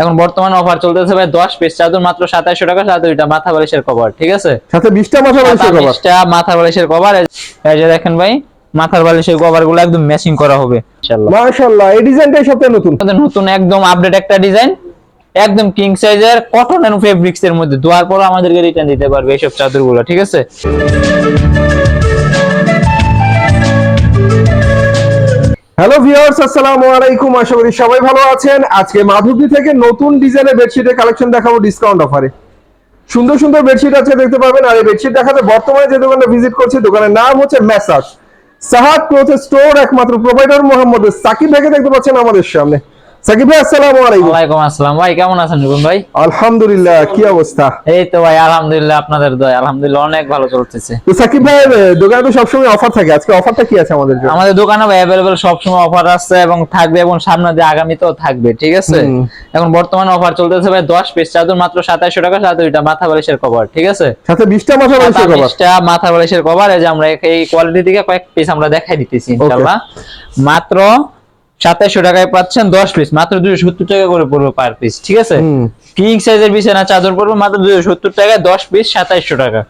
এখন বর্তমান অফার চলতেছে ভাই দশ পিস চাদর মাত্র সাতাইশশো টাকা চাদরটা মাথা বালিশের কভার ঠিক আছে? সাথে বিশটা মাথা বালিশের কভার বিশটা মাথা বালিশের কভার এই যে দেখেন ভাই মাথার বালিশের কভারগুলো একদম ম্যাচিং করা হবে। ইনশাআল্লাহ মাশাআল্লাহ এই ডিজাইনটাই সবচেয়ে নতুন। নতুন একদম আপডেট একটা ডিজাইন একদম কিং সাইজের কটন এন্ড ফেব্রিক্স এর মধ্যে। দোয়ার পর আমাদেরকে রিটার্ন দিতে পারবে এইসব চাদরগুলো ঠিক আছে? হ্যালো ভিউয়ার্স আসসালামু আলাইকুম। আশা করি সবাই ভালো আছেন। আজকে মাধবদী থেকে নতুন ডিজাইনের বেডশিটের কালেকশন দেখাবো ডিসকাউন্ট অফারে সুন্দর সুন্দর বেডশিট আছে, দেখতে পাবেন আর এই বেডশিট দেখাতে বর্তমানে যে দোকানটা ভিজিট করছি, দোকানের নাম হচ্ছে মেসাজ সাহাদ ক্লোথ স্টোর একমাত্র প্রোভাইডার মোহাম্মদ সাকিব ভাইকে দেখতে পাচ্ছেন আমাদের সামনে। সাকিব ভাই আসসালামু আলাইকুম। ওয়ালাইকুম আসসালাম। ভাই কেমন আছেন রুবন ভাই? আলহামদুলিল্লাহ কি অবস্থা? এই তো ভাই আলহামদুলিল্লাহ আপনাদের দয় আলহামদুলিল্লাহ অনেক ভালো চলতেছে। তো সাকিব ভাই দোকানে তো সবসময় অফার থাকে। আজকে অফারটা কি আছে আমাদের জন্য? আমাদের দোকানে অ্যাভেলেবেল সবসময় অফার আছে এবং থাকবে এবং সামনে দিয়ে আগামীতেও থাকবে ঠিক আছে? এখন বর্তমানে অফার চলতেছে ভাই দশ পিস চাদর মাত্র সাতাইশশো টাকা চাদরটা মাথা বালিশের কভার ঠিক আছে? সাথে বিশটা মাথা বালিশের কভার বিশটা মাথা বালিশের কভার এই যে আমরা এই কোয়ালিটি থেকে কয়েক পিস আমরা দেখাই দিতেছি ইনশাআল্লাহ। মাত্র সাতাইশশো টাকায় পাচ্ছেন দশ পিস মাত্র দুশো সত্তর টাকা করে পড়বে পার পিস ঠিক আছে। কিং সাইজের বিছানা চাদর পড়বে মাত্র দুশো সত্তর টাকায় দশ পিস সাতাইশশো টাকা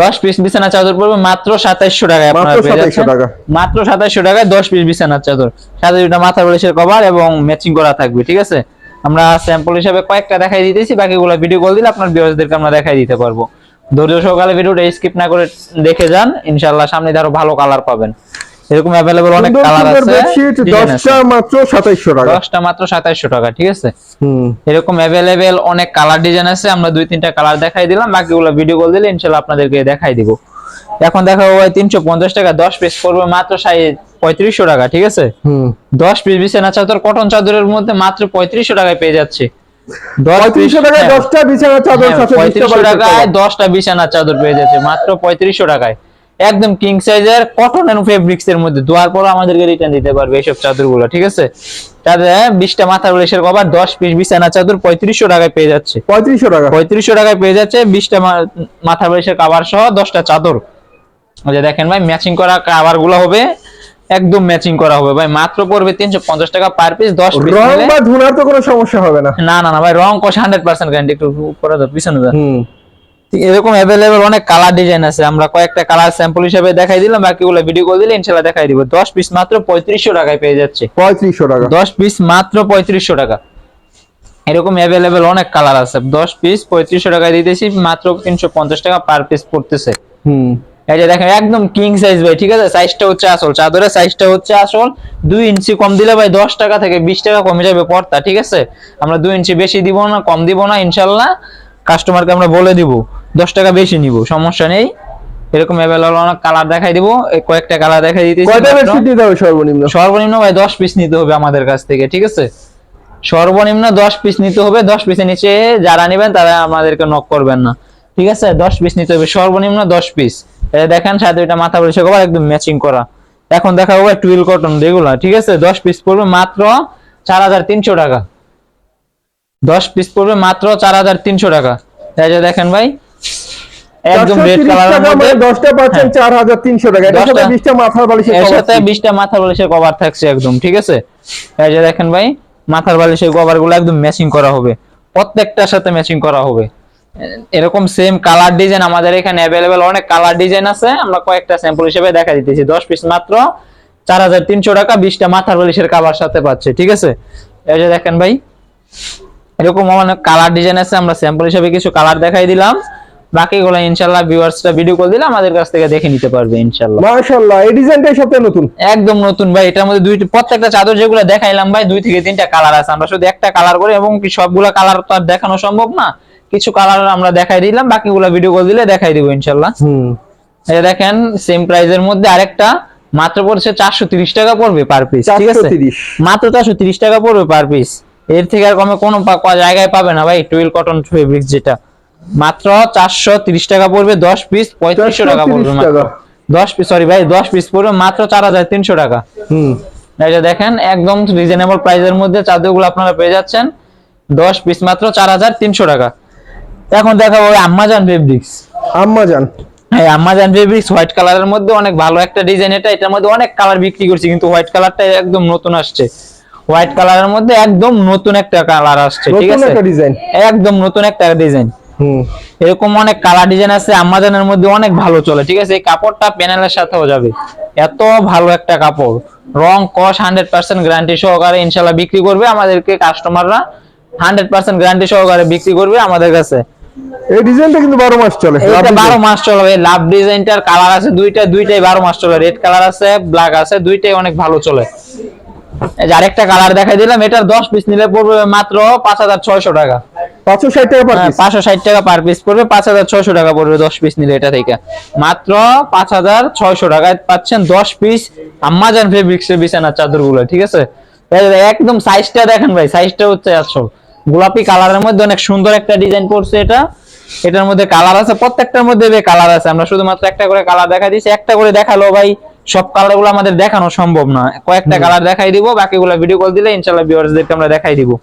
দশ পিস বিছানা চাদর পড়বে মাত্র সাতাইশশো টাকায় মাত্র পেয়ে 2700 যাচ্ছেন। টাকা। মাত্র সাতাইশশো টাকায় দশ পিস বিছানার চাদর সাথে দুটা মাথা বালিশের কভার এবং ম্যাচিং করা থাকবে ঠিক আছে আমরা স্যাম্পল হিসাবে কয়েকটা দেখাই দিতেছি বাকিগুলো ভিডিও কল দিলে আপনার ভিউয়ারদেরকে আমরা দেখাই দিতে পারব ধৈর্য সহকারে ভিডিওটা স্কিপ না করে দেখে যান ইনশাআল্লাহ সামনে আরও ভালো কালার পাবেন এরকম অ্যাভেলেবল অনেক কালার আছে। বেডশিট design আছে। দশটা মাত্র সাতাইশশো টাকা। দশটা মাত্র সাতাইশশো টাকা ঠিক আছে? হুম। এরকম অ্যাভেলেবেল অনেক কালার ডিজাইন আছে আমরা দুই তিনটা কালার দেখাই দিলাম বাকিগুলো ভিডিও কল দিলে ইনশাল্লাহ আপনাদেরকে দেখাই দিব। এখন ভাই তিনশো পঞ্চাশ টাকা দশ পিস পড়বে মাত্র সাই পঁয়ত্রিশশো টাকা ঠিক আছে? হুম। দশ পিস বিছানা চাদর কটন চাদরের মধ্যে মাত্র পঁয়ত্রিশশো টাকায় পেয়ে যাচ্ছে। দশ পঁয়ত্রিশশো টাকায় হ্যাঁ, দশটা বিছানা চাদর হ্যাঁ, সাথে বিশটা পঁয়ত্রিশশো বালিশের টাকায় কভার। দশটা বিছানা চাদর পেয়ে যাচ্ছে মাত্র পঁয়ত্রিশশো টাকায়। একদম কিং সাইজের কটন এন্ড ফেব্রিক্স এর মধ্যে দোয়ার পর আমাদেরকে রিটার্ন দিতে পারবে এইসব চাদরগুলো ঠিক আছে? তাহলে বিশটা মাথার বালিশের কভার দশ পিস বিছানা চাদর পঁয়ত্রিশশো টাকায় পেয়ে যাচ্ছে। পঁয়ত্রিশশো টাকা। পঁয়ত্রিশশো টাকায় পেয়ে যাচ্ছে বিশটা মাথা বালিশের কাভার সহ দশটা চাদর। যে দেখেন ভাই ম্যাচিং করা কাভারগুলো হবে একদম ম্যাচিং করা হবে ভাই। মাত্র পড়বে তিনশো পঞ্চাশ টাকা পার পিস দশ পিস রং বা ধুনার তো কোনো সমস্যা হবে না। না না ভাই রং কষ হান্ড্রেড পার্সেন্ট গ্যারান্টি একটু উপরে দাও পিছনে ঠিক এরকম অ্যাভেলেবল অনেক কালার ডিজাইন আছে। আমরা কয়েকটা কালার স্যাম্পল হিসেবে দেখাই দিলাম বাকিগুলো ভিডিও করে দিলে ইনশাল্লাহ দেখাই দিব। দশ পিস মাত্র পঁয়ত্রিশশো টাকায় পেয়ে যাচ্ছে। পঁয়ত্রিশশো টাকা। দশ পিস মাত্র পঁয়ত্রিশশো টাকা। এরকম অ্যাভেলেবেল অনেক কালার আছে। দশ পিস পঁয়ত্রিশশো টাকায় দিতেছি মাত্র তিনশো পঞ্চাশ টাকা পার পিস পড়তেছে। হুম। এই যে দেখেন একদম কিং সাইজ ভাই ঠিক আছে? সাইজটা হচ্ছে আসল চাদরের সাইজটা হচ্ছে আসল। দুই ইঞ্চি কম দিলে ভাই দশ টাকা থেকে বিশ টাকা কমে যাবে পর্তা ঠিক আছে? আমরা দুই ইঞ্চি বেশি দিব না কম দিব না ইনশাল্লাহ কাস্টমারকে আমরা বলে দিব। দশ টাকা বেশি নিব সমস্যা নেই। এরকম অ্যাভেলেবল অনেক কালার দেখাই দিব কয়েকটা কালার দেখাই দিতেছি কয়টা দিতে হবে সর্বনিম্ন? সর্বনিম্ন ভাই দশ পিস নিতে হবে আমাদের কাছ থেকে ঠিক আছে? সর্বনিম্ন দশ পিস নিতে হবে দশ পিসের নিচে যারা নেবেন তারা আমাদেরকে নক করবেন না ঠিক আছে? দশ পিস নিতে হবে সর্বনিম্ন দশ পিস দেখেন সাথে এটা মাথা বলে কভার একদম ম্যাচিং করা। এখন দেখা ভাই টুইল কটন রেগুলার ঠিক আছে? দশ পিস পড়বে মাত্র চার হাজার তিনশো টাকা। দশ পিস পড়বে মাত্র চার হাজার তিনশো টাকা। এই যে দেখেন ভাই একদম রেড কালারের মধ্যে। দশটা পাচ্ছেন হ্যাঁ। চার হাজার তিনশো টাকা। এটার সাথে দশটা- বিশটা মাথার বালিশের এর সাথে আছে। বিশটা মাথার বালিশের কভার থাকছে একদম ঠিক আছে? এই যে দেখেন ভাই মাথার বালিশের কভারগুলো একদম ম্যাচিং করা হবে। প্রত্যেকটার সাথে ম্যাচিং করা হবে। এরকম সেম কালার ডিজাইন আমাদের এখানে অ্যাভেলেবেল অনেক কালার ডিজাইন আছে। আমরা কয়েকটা স্যাম্পল হিসেবে দেখা দিতেছি। দশ পিস মাত্র চার হাজার তিনশো টাকা বিশটা মাথার বালিশের কাভার সাথে পাচ্ছে ঠিক আছে? এই যে দেখেন ভাই এরকম অনেক কালার ডিজাইন আছে। আমরা স্যাম্পল হিসেবে কিছু কালার দেখাই দিলাম। বাকিগুলো ইনশাল্লাহ ভিউয়ার্সটা ভিডিও কল দিলে আমাদের কাছ থেকে দেখে নিতে পারবে ইনশাল্লাহ মাশাআল্লাহ এই ডিজাইনটাই সবচেয়ে নতুন? একদম নতুন ভাই এটার মধ্যে দুই প্রত্যেকটা চাদর যেগুলো দেখাইলাম ভাই দুই থেকে তিনটা কালার আছে। আমরা শুধু একটা কালার করে এবং কি সবগুলা কালার তো আর দেখানো সম্ভব না। কিছু কালার আমরা দেখাই দিলাম বাকিগুলো ভিডিও কল দিলে দেখাই দিব ইনশাল্লাহ হুম। এই দেখেন সেম প্রাইজের মধ্যে আরেকটা মাত্র পড়ছে চারশো তিরিশ টাকা পড়বে পার পিস ঠিক আছে? 430 মাত্র চারশো তিরিশ টাকা পড়বে পার পিস এর থেকে আর কমে কোনো জায়গায় পাবে না ভাই টুইল কটন ফেব্রিক্স যেটা। মাত্র চারশো তিরিশ টাকা পড়বে দশ পিস পঁয়ত্রিশশো টাকা পড়বে 430 মাত্র। টাকা। দশ পিস সরি ভাই দশ পিস পড়বে মাত্র চার হাজার তিনশো টাকা। হুম। এই যে দেখেন একদম রিজনেবল প্রাইসের মধ্যে চাদরগুলো আপনারা পেয়ে যাচ্ছেন। দশ পিস মাত্র চার হাজার তিনশো টাকা। এখন দেখাবো আম্মাজান ফেব্রিক্স আম্মা জান হ্যাঁ আমাজন ফেব্রিক্স হোয়াইট কালারের মধ্যে অনেক ভালো একটা ডিজাইন এটা এটার মধ্যে অনেক কালার বিক্রি করছি কিন্তু হোয়াইট কালারটা একদম নতুন আসছে। হোয়াইট কালারের মধ্যে একদম নতুন একটা কালার আসছে ঠিক আছে? ডিজাইন একদম নতুন একটা ডিজাইন এরকম অনেক কালার ডিজাইন আছে আমাজনের মধ্যে অনেক ভালো চলে ঠিক আছে? এই কাপড়টা প্যানেলের সাথেও যাবে। এত ভালো একটা কাপড়। রং কস হান্ড্রেড পার্সেন্ট গ্যারান্টি সহকারে ইনশাল্লাহ বিক্রি করবে আমাদেরকে কাস্টমাররা হান্ড্রেড পার্সেন্ট গ্যারান্টি সহকারে বিক্রি করবে আমাদের কাছে। এই ডিজাইনটা কিন্তু বারো মাস চলে। এটা লাভ বারো design। মাস চলবে লাভ ডিজাইনটার কালার আছে দুইটা দুইটাই বারো মাস চলে। রেড কালার আছে ব্ল্যাক আছে দুইটাই অনেক ভালো চলে। আরেকটা কালার দেখাই দিলাম এটার দশ পিস নিলে পড়বে মাত্র পাঁচ হাজার ছয়শো টাকা। পাঁচশো ষাট টাকা পার পিস পাঁচশো ষাট টাকা পার পিস পড়বে পাঁচ হাজার ছয়শো টাকা পড়বে দশ পিস নিলে এটা থেকে। মাত্র পাঁচ হাজার ছয়শো টাকায় পাচ্ছেন দশ পিস আম্মাজান ফেব্রিক্স এর বিছানার চাদরগুলো ঠিক আছে? একদম সাইজটা দেখেন ভাই সাইজটা হচ্ছে আসল। গোলাপি কালারের মধ্যে অনেক সুন্দর একটা ডিজাইন করছে এটা। এটার মধ্যে কালার আছে প্রত্যেকটার মধ্যে কালার আছে। আমরা শুধুমাত্র একটা করে কালার দেখা দিচ্ছি একটা করে দেখাল ভাই। সব কালারগুলো আমাদের দেখানো সম্ভব না। কয়েকটা কালার দেখাই দিব বাকিগুলো ভিডিও কল দিলে ইনশাল্লাহ ভিউয়ার্সদেরকে আমরা দেখাই দিব।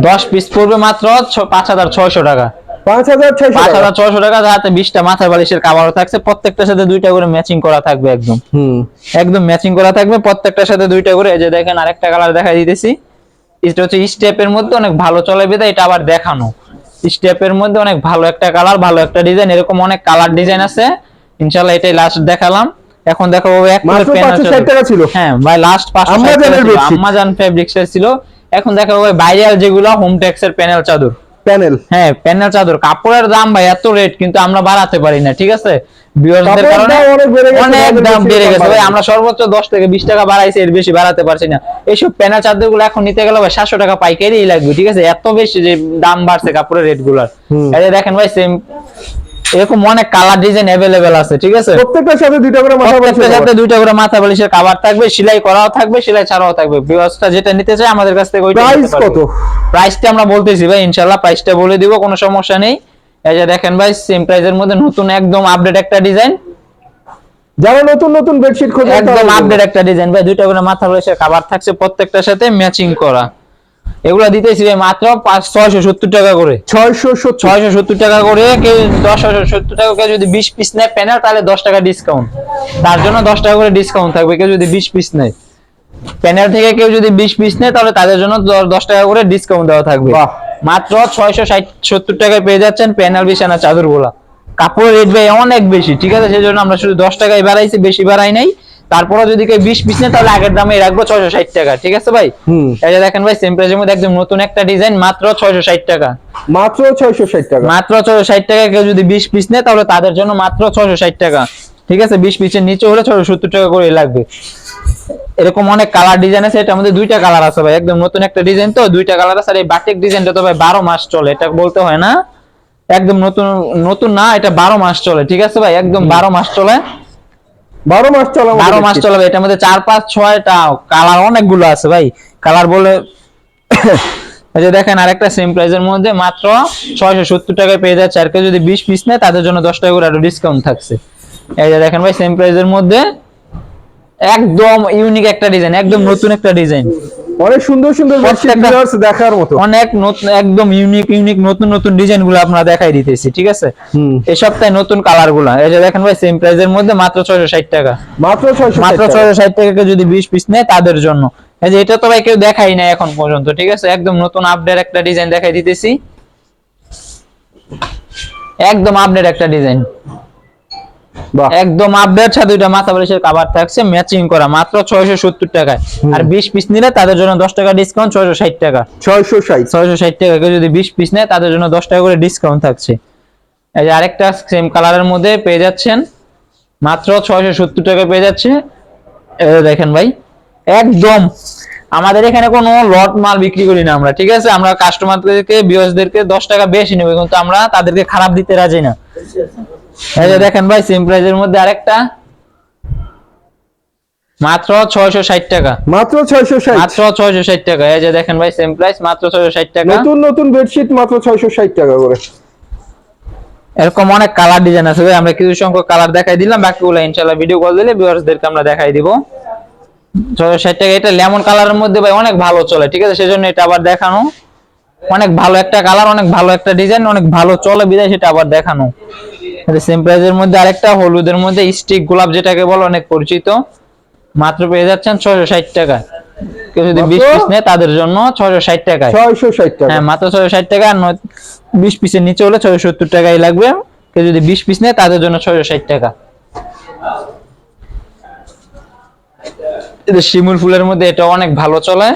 দশ পিস পড়বে মাত্র ছ- পাঁচ হাজার ছয়শো টাকা। পাঁচ হাজার ছয়শো পাঁচ টাকা। যাতে বিশটা মাথার বালিশের কাভারও থাকছে প্রত্যেকটার সাথে দুইটা করে ম্যাচিং করা থাকবে একদম। হুম। একদম ম্যাচিং করা থাকবে প্রত্যেকটার সাথে দুইটা করে। এই যে দেখেন আরেকটা কালার দেখাই দিতেছি। এটা হচ্ছে স্টেপের মধ্যে অনেক ভালো চলে বেদা এটা আবার দেখানো। স্টেপের মধ্যে অনেক ভালো একটা কালার ভালো একটা ডিজাইন এরকম অনেক কালার ডিজাইন আছে। ইনশাল্লাহ এটাই লাস্ট দেখালাম। এখন দেখাবো এক মাত্র 560 টাকা ছিল। হ্যাঁ ভাই লাস্ট পাঁচশো আম্মাজানের bedsheet। আমাজন ফেব্রিক্স এর ছিল। এখন দেখাবো ভাই ভাইরাল যেগুলো হোম টেক্সের প্যানেল চাদর। প্যানেল হ্যাঁ প্যানেল চাদর। কাপড়ের দাম ভাই এত রেট কিন্তু আমরা বাড়াতে পারি না ঠিক আছে? ভিউয়ারদের কারণে অনেক দাম বেড়ে গেছে। ভাই আমরা সর্বোচ্চ 10 থেকে 20 টাকা বাড়াইছি এর বেশি বাড়াতে পারছি না। এইসব প্যানেল চাদরগুলো এখন নিতে গেলে ভাই 700 টাকা পাইকারি লাগবে ঠিক আছে? এত বেশি যে দাম বাড়ছে কাপড়ের রেটগুলার। এই দেখেন ভাই সেম এরকম অনেক কালার ডিজাইন अवेलेबल আছে ঠিক আছে প্রত্যেকটার সাথে দুইটা করে মাথা প্রত্যেকটার বালিশের সাথে cover। দুইটা করে মাথা বালিশের কভার থাকবে সেলাই করাও থাকবে সেলাই ছাড়াও থাকবে ভিউয়ার্সটা যেটা নিতে চায় আমাদের কাছ থেকে ওইটা নিতে প্রাইস পারবে। কত প্রাইসটা আমরা বলতেছি ভাই ইনশাল্লাহ প্রাইসটা বলে দিব কোনো সমস্যা নেই এই যে দেখেন ভাই সেম প্রাইসের মধ্যে নতুন একদম আপডেট একটা ডিজাইন যারা নতুন নতুন বেডশিট খোঁজে একদম আপডেট একটা ডিজাইন ভাই দুইটা করে মাথা বালিশের কভার থাকছে প্রত্যেকটার সাথে ম্যাচিং করা এগুলো দিতেছি মাত্র পাঁচ ছয়শো সত্তর টাকা করে। ছয়শো ছয়শো সত্তর টাকা করে কেউ দশ সত্তর টাকা কেউ যদি বিশ পিস নেয় প্যানেল তাহলে দশ টাকা ডিসকাউন্ট তার জন্য দশ টাকা করে ডিসকাউন্ট থাকবে কেউ যদি বিশ পিস নেয়। প্যানেল থেকে কেউ যদি বিশ পিস নেয় তাহলে তাদের জন্য দশ টাকা করে ডিসকাউন্ট দেওয়া থাকবে। মাত্র ছয়শো ষাট সত্তর টাকায় পেয়ে যাচ্ছেন প্যানেল বিছানা চাদরগুলা। কাপড়ের রেট ভাই অনেক বেশি ঠিক আছে? সেই জন্য আমরা শুধু দশ টাকায় বাড়াইছি বেশি বাড়াই নাই। তারপরে যদি কেউ বিশ পিস নেয় তাহলে আগের দামে রাখব ছয়শো ষাট টাকা। ঠিক আছে ভাই? যে দেখেন ভাই সেম প্রাইসের মধ্যে একদম নতুন একটা ডিজাইন মাত্র ছয়শো ষাট টাকা। মাত্র ছয়শো ষাট টাকা। মাত্র ছয়শো ষাট টাকা কেউ যদি বিশ পিস নেয় তাহলে তাদের জন্য মাত্র ছয়শো ষাট টাকা। ঠিক আছে? বিশ পিসের নিচে হলে ছয়শো সত্তর টাকা করে লাগবে। এরকম অনেক কালার ডিজাইন আছে এটার মধ্যে দুইটা কালার আছে ভাই। একদম নতুন একটা ডিজাইন তো দুইটা কালার আছে। আর এই বাটিক ডিজাইনটা তো ভাই বারো মাস চলে এটা বলতে হয় না। একদম নতুন নতুন না এটা বারো মাস চলে। ঠিক আছে ভাই? একদম বারো মাস চলে। বারো মাস চলা আমাদের বারো মাস bedsheet। এটার মধ্যে চার পাঁচ ছয়টা কালার অনেকগুলো আছে ভাই। কালার বলে এই যে দেখেন আরেকটা সেম প্রাইজের মধ্যে মাত্র ছয়শো সত্তর টাকায় পেয়ে যাচ্ছে। আর কেউ যদি বিশ পিস নেয় তাদের জন্য দশ টাকা করে আরও ডিসকাউন্ট থাকছে। এই যে দেখেন ভাই সেম প্রাইজের মধ্যে একদম ইউনিক একটা ডিজাইন একদম নতুন একটা ডিজাইন অনেক সুন্দর সুন্দর দেখার মতো। অনেক নতুন একদম ইউনিক ইউনিক নতুন নতুন ডিজাইনগুলো আপনারা দেখাই দিতেছি ঠিক আছে? এই সপ্তাহে নতুন কালারগুলা এই যে দেখেন ভাই সেম প্রাইসের মধ্যে মাত্র ছয়শো ষাট টাকা। মাত্র ছয়শো মাত্র। ছয়শো ষাট টাকা যদি বিশ পিস নেয় তাদের জন্য। এই যে এটা তো ভাই কেউ দেখাই নাই এখন পর্যন্ত ঠিক আছে? একদম নতুন আপডেট একটা ডিজাইন দেখাই দিতেছি। একদম আপডেট একটা ডিজাইন একদম আপডেট সাথে দুইটা মাথা বালিশের কাভার থাকছে ম্যাচিং করা মাত্র ছয়শো সত্তর টাকায়। আর বিশ পিস নিলে তাদের জন্য দশ টাকা ডিসকাউন্ট ছয়শো ষাট টাকা। ছয়শো ষাট। ছয়শো ষাট টাকা কেউ যদি বিশ পিস নেয় তাদের জন্য দশ টাকা করে ডিসকাউন্ট থাকছে। এই যে আরেকটা সেম কালারের মধ্যে পেয়ে যাচ্ছেন মাত্র ছয়শো সত্তর টাকা পেয়ে যাচ্ছে। এই দেখেন ভাই একদম। আমাদের এখানে কোনো লট মাল বিক্রি করি না আমরা ঠিক আছে? আমরা কাস্টমারদেরকে বিয়সদেরকে দশ টাকা বেশি নেবে কিন্তু আমরা তাদেরকে খারাপ দিতে রাজি না। এই যে দেখেন ভাই সেম মধ্যে আরেকটা। মাত্র ছয়শো ষাট টাকা। মাত্র ছয়শো ষাট। মাত্র ছয়শো ষাট টাকা। এই যে দেখেন ভাই সেম প্রাইস মাত্র ছয়শো ষাট টাকা। নতুন নতুন বেডশিট মাত্র ছয়শো ষাট টাকা করে। এরকম অনেক কালার ডিজাইন আছে ভাই আমরা কিছু সংখ্যক কালার দেখাই দিলাম বাকিগুলো ইনশাআল্লাহ ভিডিও কল দিলে ভিউয়ার্সদেরকে আমরা দেখাই দিব। ছয়শো ষাট টাকা এটা লেমন কালারের মধ্যে ভাই অনেক ভালো চলে ঠিক আছে? সেজন্য এটা আবার দেখানো। অনেক ভালো একটা কালার অনেক ভালো একটা ডিজাইন অনেক ভালো চলে বিদায় সেটা আবার দেখানো। সেম প্রাইজের মধ্যে আরেকটা হলুদের মধ্যে স্টিক গোলাপ যেটাকে বলে অনেক পরিচিত। মাত্র পেয়ে যাচ্ছেন ছয়শো ষাট টাকা। কেউ যদি বিশ? পিস নেয় তাদের জন্য ছয়শো ষাট টাকায়। ছয়শো ষাট টাকা। হ্যাঁ মাত্র ছয়শো ষাট টাকা আর নয় বিশ পিসের নিচে হলে ছয়শো সত্তর টাকাই লাগবে। কেউ যদি বিশ পিস নেয় তাদের জন্য ছয়শো ষাট টাকা। শিমুল ফুলের মধ্যে এটা অনেক ভালো চলে।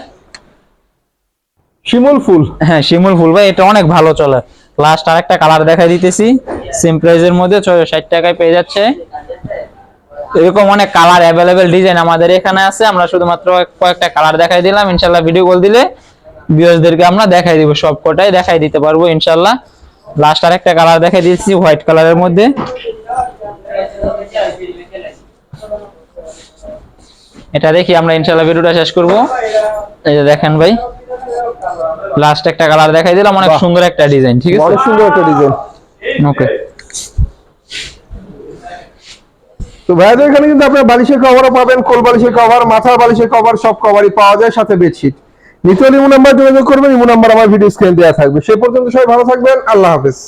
শিমুল ফুল? হ্যাঁ শিমুল ফুল ভাই এটা অনেক ভালো চলে। লাস্ট আরেকটা কালার দেখাই দিতেছি। সেম প্রাইজের মধ্যে ছয়শো ষাট টাকায় পেয়ে যাচ্ছে। এরকম অনেক কালার অ্যাভেলেবেল ডিজাইন আমাদের এখানে আছে। আমরা শুধুমাত্র কয়েকটা কালার দেখাই দিলাম। ইনশাল্লাহ ভিডিও কল দিলে ভিউয়ার্সদেরকে আমরা দেখাই দিব সব কটাই দেখাই দিতে পারব ইনশাল্লাহ লাস্ট আরেকটা কালার দেখাই দিয়েছি হোয়াইট কালারের মধ্যে। এটা দেখি আমরা ইনশাল্লাহ ভিডিওটা শেষ করব। এই যে দেখেন ভাই। লাস্ট একটা কালার দেখাই দিলাম অনেক সুন্দর একটা ডিজাইন ঠিক আছে? সুন্দর একটা ডিজাইন ওকে তো ভাইয়াদের এখানে কিন্তু আপনার বালিশের কভারও পাবেন, কোল বালিশের কভার মাথার বালিশের কভার সব কভারই পাওয়া যায়, সাথে বেডশিট নিচে ইমো নাম্বার যোগাযোগ করবেন ইমো নাম্বার আমার ভিডিও স্ক্রিন দেওয়া থাকবে। সে পর্যন্ত সবাই ভালো থাকবেন, আল্লাহ হাফেজ।